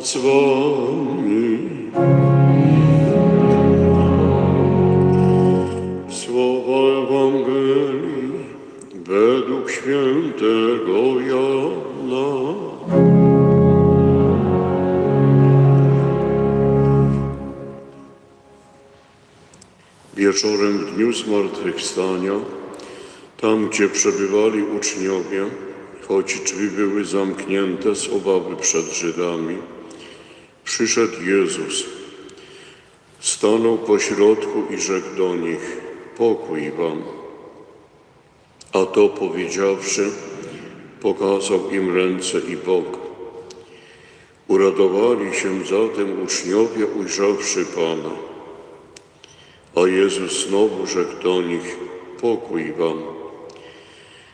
Z wami. Słowa Ewangelii według świętego Jana. Wieczorem w dniu zmartwychwstania, tam gdzie przebywali uczniowie, choć drzwi były zamknięte z obawy przed Żydami, przyszedł Jezus, stanął pośrodku i rzekł do nich, pokój wam. A to powiedziawszy, pokazał im ręce i bok. Uradowali się zatem uczniowie, ujrzawszy Pana. A Jezus znowu rzekł do nich, pokój wam.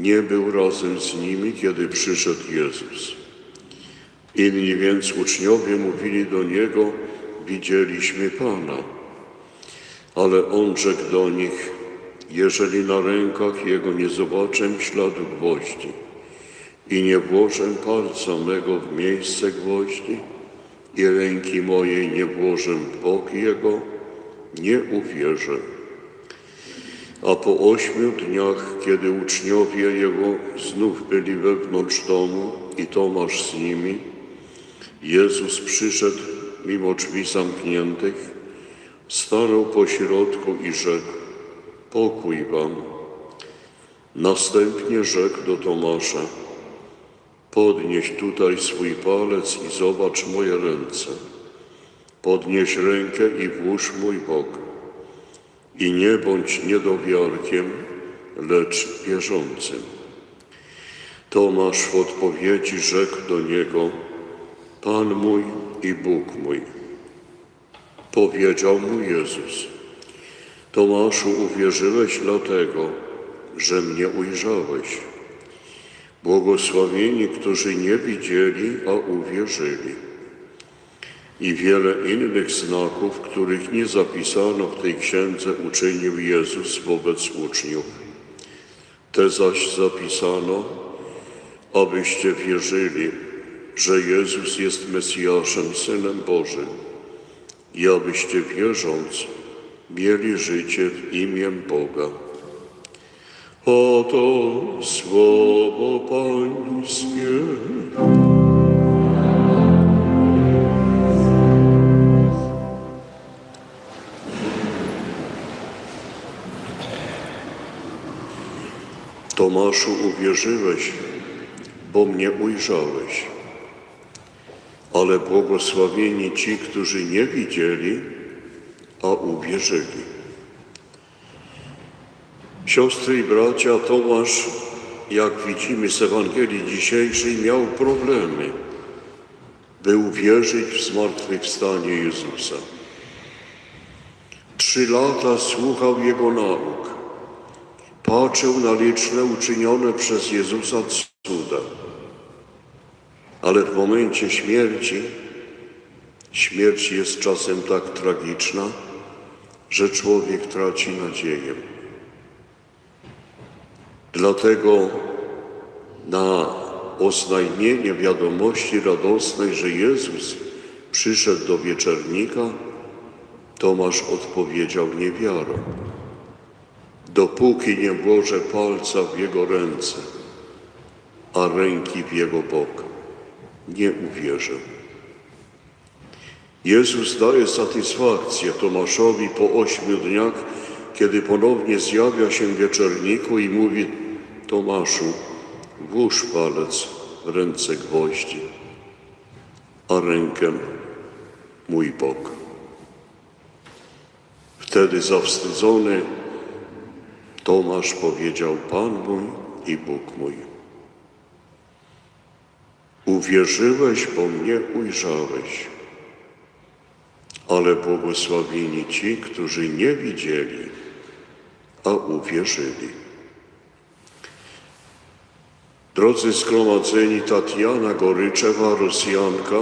nie był razem z nimi, kiedy przyszedł Jezus. Inni więc uczniowie mówili do Niego, widzieliśmy Pana. Ale On rzekł do nich, jeżeli na rękach Jego nie zobaczę śladu gwoździ i nie włożę palca mego w miejsce gwoździ i ręki mojej nie włożę w bok Jego, nie uwierzę. A po ośmiu dniach, kiedy uczniowie Jego znów byli wewnątrz domu i Tomasz z nimi, Jezus przyszedł mimo drzwi zamkniętych, stanął pośrodku i rzekł, pokój wam. Następnie rzekł do Tomasza, podnieś tutaj swój palec i zobacz moje ręce. Podnieś rękę i włóż mój bok. I nie bądź niedowiarkiem, lecz wierzącym. Tomasz w odpowiedzi rzekł do niego, Pan mój i Bóg mój. Powiedział mu Jezus, Tomaszu, uwierzyłeś dlatego, że mnie ujrzałeś. Błogosławieni, którzy nie widzieli, a uwierzyli. I wiele innych znaków, których nie zapisano w tej księdze, uczynił Jezus wobec uczniów. Te zaś zapisano, abyście wierzyli, że Jezus jest Mesjaszem, Synem Bożym i abyście wierząc mieli życie w imię Boga. Oto słowo Pańskie. Tomaszu, uwierzyłeś, bo mnie ujrzałeś. Ale błogosławieni ci, którzy nie widzieli, a uwierzyli. Siostry i bracia, Tomasz, jak widzimy z Ewangelii dzisiejszej, miał problemy, by uwierzyć w zmartwychwstanie Jezusa. Trzy lata słuchał Jego nauk, patrzył na liczne uczynione przez Jezusa cuda. Ale w momencie śmierci, śmierć jest czasem tak tragiczna, że człowiek traci nadzieję. Dlatego na oznajmienie wiadomości radosnej, że Jezus przyszedł do wieczernika, Tomasz odpowiedział niewiarą. Dopóki nie włożę palca w jego ręce, a ręki w jego bok, nie uwierzę. Jezus daje satysfakcję Tomaszowi po ośmiu dniach, kiedy ponownie zjawia się wieczorniku i mówi Tomaszu, włóż palec w ręce gwoździ, a rękę mój bok. Wtedy zawstydzony Tomasz powiedział, Pan mój i Bóg mój. Uwierzyłeś, bo mnie ujrzałeś. ale błogosławieni ci, którzy nie widzieli, a uwierzyli. Drodzy zgromadzeni, Tatiana Goryczewa, Rosjanka,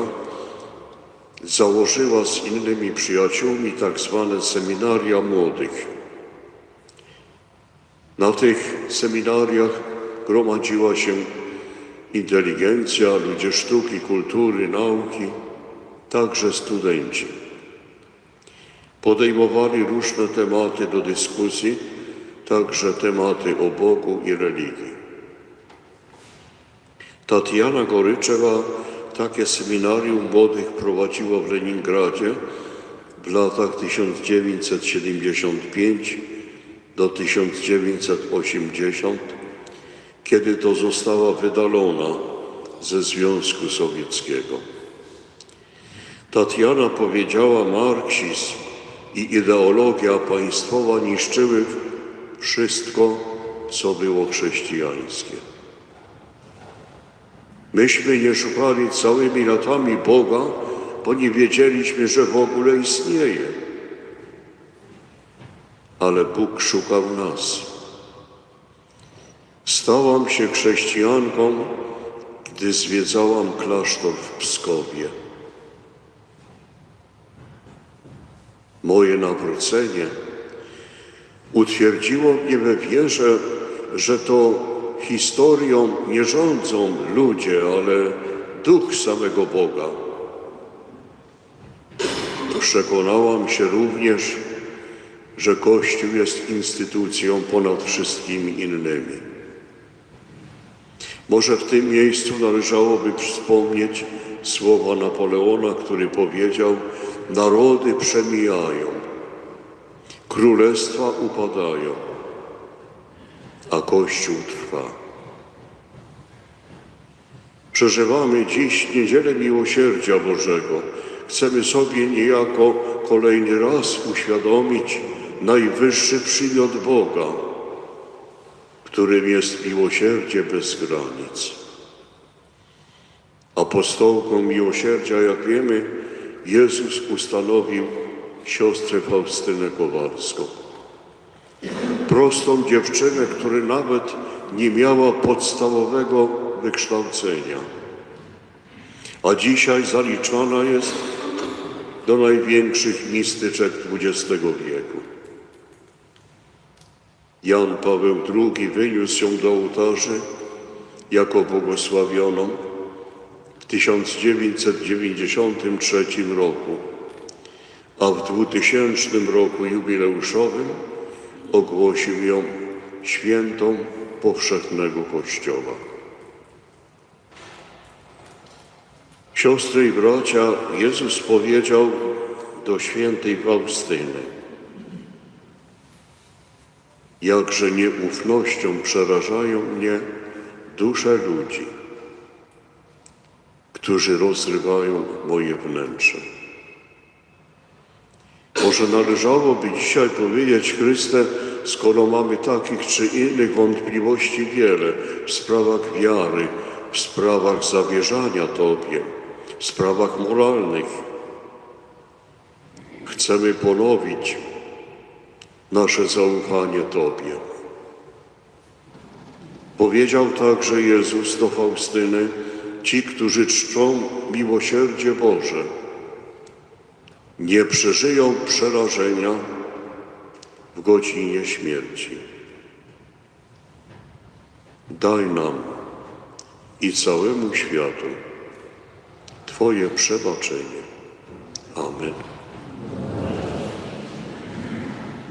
założyła z innymi przyjaciółmi tak zwane seminaria młodych. Na tych seminariach gromadziła się inteligencja, ludzie sztuki, kultury, nauki, także studenci. Podejmowali różne tematy do dyskusji, także tematy o Bogu i religii. Tatiana Goryczewa takie seminarium młodych prowadziła w Leningradzie w latach 1975 do 1980, kiedy to została wydalona ze Związku Sowieckiego. Tatiana powiedziała, marksizm i ideologia państwowa niszczyły wszystko, co było chrześcijańskie. Myśmy nie szukali całymi latami Boga, bo nie wiedzieliśmy, że w ogóle istnieje. Ale Bóg szukał nas. Stałam się chrześcijanką, gdy zwiedzałam klasztor w Pskowie. Moje nawrócenie utwierdziło mnie we wierze, że to historią nie rządzą ludzie, ale duch samego Boga. Przekonałam się również, że Kościół jest instytucją ponad wszystkimi innymi. Może w tym miejscu należałoby wspomnieć słowa Napoleona, który powiedział: Narody przemijają, królestwa upadają, a Kościół trwa. Przeżywamy dziś niedzielę Miłosierdzia Bożego. Chcemy sobie niejako kolejny raz uświadomić najwyższy przymiot Boga, którym jest miłosierdzie bez granic. Apostołką miłosierdzia, jak wiemy, Jezus ustanowił siostrę Faustynę Kowalską prostą dziewczynę, która nawet nie miała podstawowego wykształcenia, a dzisiaj zaliczana jest do największych mistyczek XX wieku. Jan Paweł II wyniósł ją do ołtarzy jako błogosławioną w 1993 roku, a w 2000 roku jubileuszowym ogłosił ją świętą powszechnego Kościoła. Siostry i bracia, Jezus powiedział do świętej Faustyny, jakże nieufnością przerażają mnie dusze ludzi, którzy rozrywają moje wnętrze. Może należałoby dzisiaj powiedzieć Chryste, skoro mamy takich czy innych wątpliwości wiele w sprawach wiary, w sprawach zawierzania Tobie, w sprawach moralnych. Chcemy ponowić nasze zaufanie Tobie. Powiedział także Jezus do Faustyny, ci, którzy czczą miłosierdzie Boże, nie przeżyją przerażenia w godzinie śmierci. Daj nam i całemu światu Twoje przebaczenie. Amen.